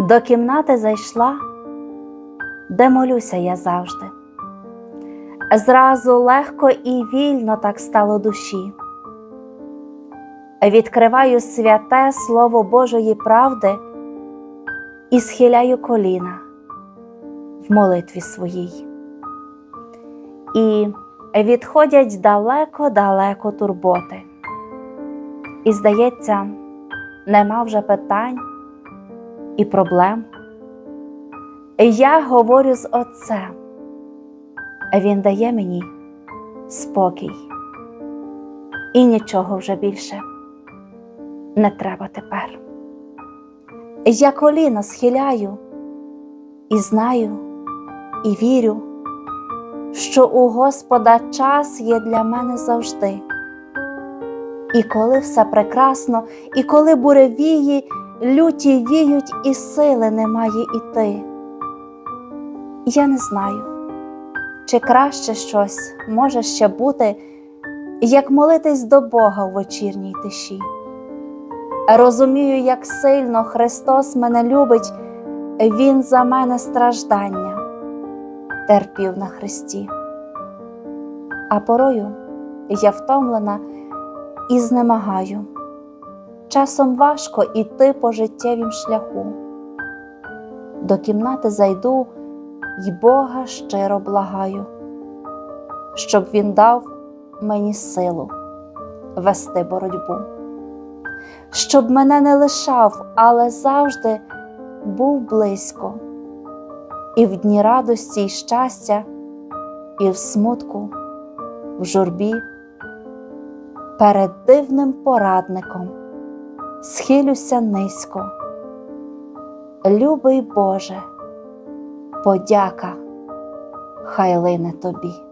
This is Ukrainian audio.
До кімнати зайшла, де молюся я завжди. Зразу легко і вільно так стало душі. Відкриваю святе Слово Божої правди і схиляю коліна в молитві своїй. І відходять далеко-далеко турботи. І, здається, нема вже питань і проблем. Я говорю з Отцем, Він дає мені спокій, і нічого вже більше не треба тепер. Я коліна схиляю і знаю, і вірю, що у Господа час є для мене завжди. І коли все прекрасно, і коли буревії, люті віють, і сили немає іти. Я не знаю, чи краще щось може ще бути, як молитись до Бога в вечірній тиші. Розумію, як сильно Христос мене любить, Він за мене страждання терпів на Христі. А порою я втомлена і знемагаю. Часом важко іти по життєвім шляху. До кімнати зайду й Бога щиро благаю, щоб Він дав мені силу вести боротьбу, щоб мене не лишав, але завжди був близько, і в дні радості й щастя, і в смутку, в журбі перед дивним порадником схилюся низько. Любий Боже, подяка, хай лине тобі.